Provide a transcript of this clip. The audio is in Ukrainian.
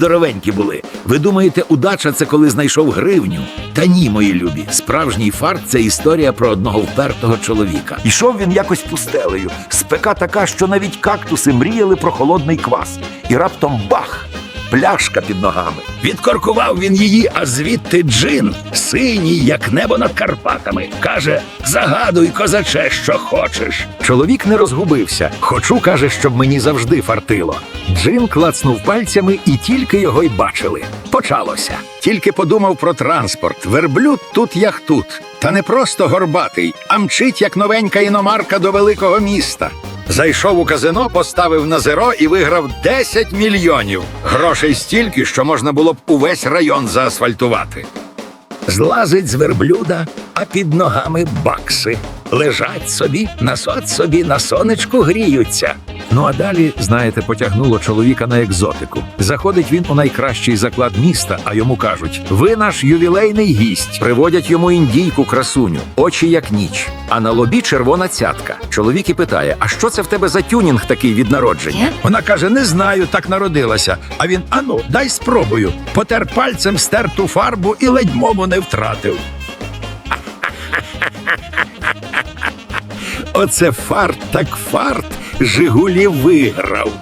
Здоровенькі були. Ви думаєте, удача це коли знайшов гривню? Та ні, мої любі. Справжній фарт це історія про одного впертого чоловіка. Ішов він якось пустелею. Спека така, що навіть кактуси мріяли про холодний квас. І раптом бах! Пляшка під ногами. Відкоркував він її, а звідти джин, синій, як небо над Карпатами. Каже: загадуй, козаче, що хочеш. Чоловік не розгубився. Хочу, каже, щоб мені завжди фартило. Джин клацнув пальцями і тільки його й бачили. Почалося. Тільки подумав про транспорт. Верблюд тут як тут. Та не просто горбатий, а мчить як новенька іномарка до великого міста. Зайшов у казино, поставив на зеро і виграв 10 мільйонів. Грошей стільки, що можна було б увесь район заасфальтувати. Злазить з верблюда, а під ногами бакси. Лежать собі, насот собі на сонечку гріються. Ну а далі, знаєте, потягнуло чоловіка на екзотику. Заходить він у найкращий заклад міста, а йому кажуть: ви наш ювілейний гість. Приводять йому індійку красуню, очі як ніч. А на лобі червона цятка. Чоловік і питає: А що це в тебе за тюнінг такий від народження? Вона каже: Не знаю, так народилася. А він ану, дай спробую. Потер пальцем стерту фарбу і ледь мову не втратив. Оце фарт так фарт. Жигулі виграв.